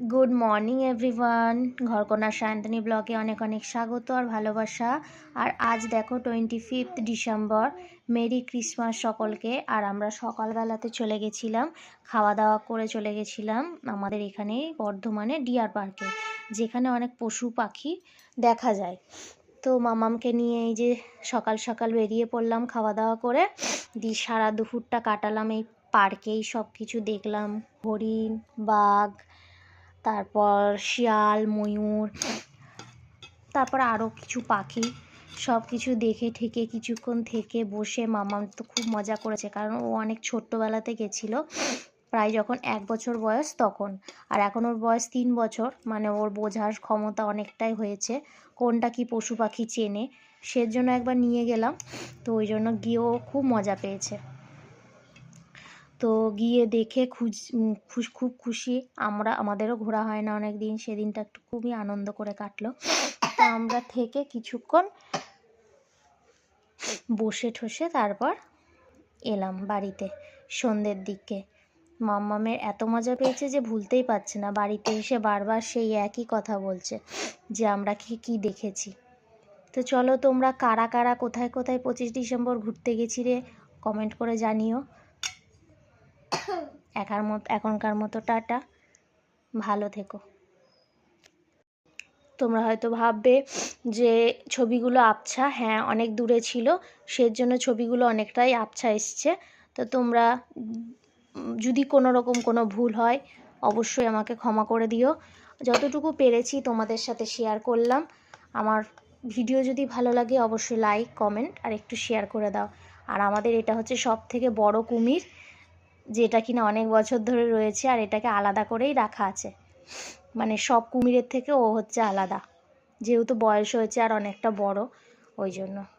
Good morning everyone ঘরকোনা সায়ন্তনী ব্লকে অনেক অনেক স্বাগত আর ভালোবাসা। আর আজ দেখো twenty fifth December merry Christmas সকলকে। আর আমরা সকালবেলাতে চলে গেছিলাম খাওয়া দাওয়া করে চলে গেছিলাম আমাদের এখানে বর্ধমানে ডিয়ার পার্কে, যেখানে অনেক পশু পাখি দেখা যায়। তো মামামকে নিয়ে এই যে সকাল সকাল বেরিয়ে পড়লাম খাওয়া দাওয়া করে, দিয়ে সারা দুপুরটা কাটালাম এই পার্কেই সব কিছু দেখলাম। হরিণ, বাঘ তারপর শিয়াল, ময়ূর, তারপর আরও কিছু পাখি সব কিছু দেখে ঠেকে কিছুক্ষণ থেকে বসে মামা তো খুব মজা করেছে, কারণ ও অনেক ছোট্টবেলাতে গেছিল, প্রায় যখন এক বছর বয়স তখন, আর এখন ওর বয়স তিন বছর মানে ওর বোঝার ক্ষমতা অনেকটাই হয়েছে, কোনটা কি পশু পাখি চেনে, সেজন্য একবার নিয়ে গেলাম, তো ওই জন্য গিয়েও খুব মজা পেয়েছে। তো গিয়ে দেখে খুশ খুশ, খুব খুশি। আমরা, আমাদেরও ঘোরা হয় না অনেক দিন সেদিনটা একটু খুবই আনন্দ করে কাটলো। তো আমরা থেকে কিছুক্ষণ বসে ঠসে তারপর এলাম বাড়িতে, সন্ধ্যের দিকে। মাম্মামের এত মজা পেয়েছে যে ভুলতেই পারছে না। বাড়িতে এসে বারবার সেই একই কথা বলছে, যে আমরা কি কি দেখেছি। তো চলো তোমরা কারা কারা কোথায় কোথায় পঁচিশ ডিসেম্বর ঘুরতে গেছি রে কমেন্ট করে জানিও। একার মতো, এখনকার মতো টাটা। ভালো থেকো। তোমরা হয়তো ভাববে যে ছবিগুলো আবছা হ্যাঁ অনেক দূরে ছিল সের জন্য ছবিগুলো অনেকটাই আবছা এসছে। তো তোমরা, যদি কোনো রকম কোনো ভুল হয়, অবশ্যই আমাকে ক্ষমা করে দিও। যতটুকু পেরেছি তোমাদের সাথে শেয়ার করলাম। আমার ভিডিও যদি ভালো লাগে, অবশ্যই লাইক কমেন্ট আর একটু শেয়ার করে দাও। আর আমাদের এটা হচ্ছে সব থেকে বড় কুমির। যেটা কিনা অনেক বছর ধরে রয়েছে আর এটাকে আলাদা করেই রাখা আছে। মানে সব কুমিরের থেকে ও হচ্ছে আলাদা। যেহেতু বয়স হয়েছে আর অনেকটা বড়, ওই জন্য।